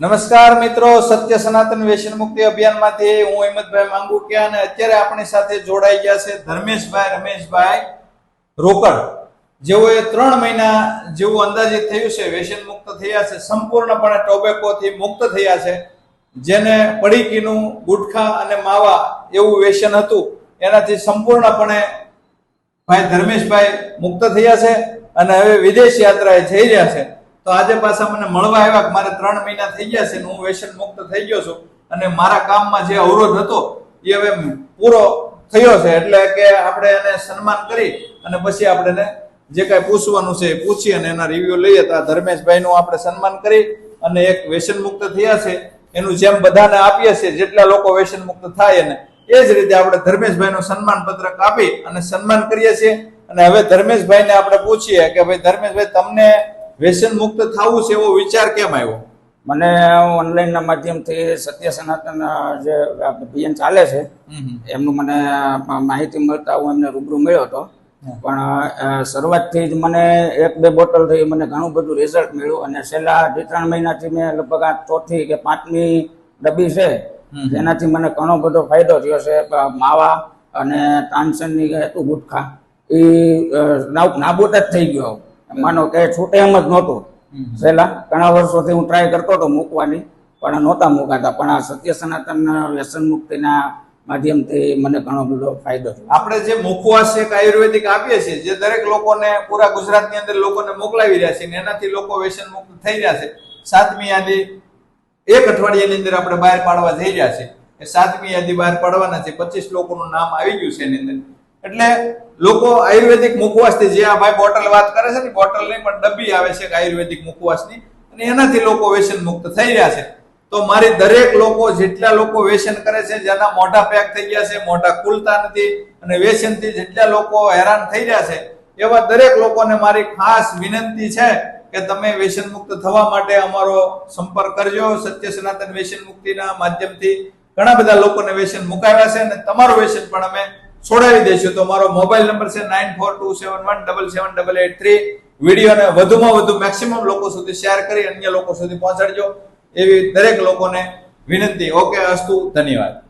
નમસ્કાર મિત્રો, સત્ય સનાતન વેસન મુક્તિ અભિયાનમાંથી હું હિંમતભાઈ માંગુકિયા અને અત્યારે આપણી સાથે જોડાઈ ગયા છે ધર્મેશભાઈ, રમેશભાઈ રોકડ. જેઓએ ત્રણ મહિના જેવું અંદાજિત થયું છે વ્યસન મુક્ત થયા છે, સંપૂર્ણપણે ટોબેકોથી મુક્ત થયા છે. જેને પડીકીનું ગુટખા અને માવા એવું વ્યસન હતું, એનાથી સંપૂર્ણપણે ભાઈ ધર્મેશભાઈ મુક્ત થયા છે અને હવે વિદેશ યાત્રાએ જઈ રહ્યા છે. તો આજે પાછા મને મળવા આવ્યા કે મારે ત્રણ મહિના થઈ ગયા છે હું વ્યસન મુક્ત થઈ ગયો છું. અને મારા કામમાં જે અવરોધ હતો, એ હવે પૂરો થયો છે. એટલે કે આપણે એને સન્માન કરી અને પછી આપણે એને જે કાંઈ પૂછવાનું છે એ પૂછી અને એના રિવ્યુ લઈએ. તો આ ધર્મેશભાઈનું આપણે સન્માન કરી અને એક વ્યસન મુક્ત થયા છે. એનું જેમ બધાને આપીએ છીએ, જેટલા લોકો વ્યસન મુક્ત થાય એને. એ જ રીતે આપણે ધર્મેશભાઈનું સન્માન પત્રક આપી અને સન્માન કરીએ છીએ. અને હવે ધર્મેશભાઈને આપણે પૂછીએ કે ભાઈ, ધર્મેશભાઈ, તમને વ્યસન મુક્ત થવું છે એવો વિચાર કેમ આવ્યો? મને ઓનલાઈનના માધ્યમથી સત્ય સનાતન જે અભિયાન ચાલે છે એમનું મને માહિતી મળતા હું એમને રૂબરૂ મળ્યો હતો. પણ શરૂઆતથી જ મને એક બે બોટલ થઈ મને ઘણું બધું રિઝલ્ટ મળ્યું અને છેલ્લા બે ત્રણ મહિનાથી મેં લગભગ આ ચોથી કે પાંચમી ડબ્બી છે એનાથી મને ઘણો બધો ફાયદો થયો છે માવા અને તાનસેનની હેતુ ગુટખા. એ નાબૂદ જ થઈ ગયો. માનો કે છૂટે એમ જ નહોતું. પહેલા ઘણા વર્ષોથી હું ટ્રાય કરતો હતો મૂકવાની પણ નહોતા મૂકાતા. પણ આ સત્ય સનાતન વ્યસન મુક્તિના માધ્યમથી મને ઘણો બધો ફાયદો થયો. આપણે જે મુખવાસ છે કે આયુર્વેદિક આપીએ છીએ જે દરેક લોકોને પૂરા ગુજરાતની અંદર લોકોને મોકલાવી રહ્યા છે ને એનાથી લોકો વ્યસન મુક્ત થઈ રહ્યા છે. સાતમી યાદી એક અઠવાડિયાની અંદર આપણે બહાર પાડવા જઈ રહ્યા છે. એ સાતમી યાદી બહાર પાડવાના છે. પચીસ લોકોનું નામ આવી ગયું છે એની અંદર. એટલે લોકો આયુર્વેદિક મુખવાસથી જે આ ભાઈ બોટલ વાત કરે છે ને, બોટલ નહીં, પણ ડબ્બી આવે છે આયુર્વેદિક મુખવાસની, અને એનાથી લોકો વ્યસન મુક્ત થઈ રહ્યા છે. તો મારી દરેક લોકો, જેટલા લોકો વ્યસન કરે છે, જેના મોઢા પેક થઈ ગયા છે, મોઢા ખુલતા નથી, અને વ્યસનથી જેટલા લોકો હેરાન થઈ રહ્યા છે, એવા દરેક લોકોને મારી ખાસ વિનંતી છે કે તમે વ્યસન મુક્ત થવા માટે અમારો સંપર્ક કરજો. સત્ય સનાતન વ્યસન મુક્તિના માધ્યમથી ઘણા બધા લોકોને વ્યસન મુકાવ્યા છે, અને તમારું વ્યસન પણ અમે છોડાવી દેશું. તો મારો મોબાઈલ નંબર છે nine four two seven one double seven double eight three. વિડીયોને વધુમાં વધુ મેક્સિમમ લોકો સુધી શેર કરી અન્ય લોકો સુધી પહોંચાડજો. એવી દરેક લોકોને વિનંતી. ઓકે, અસ્તુ, ધન્યવાદ.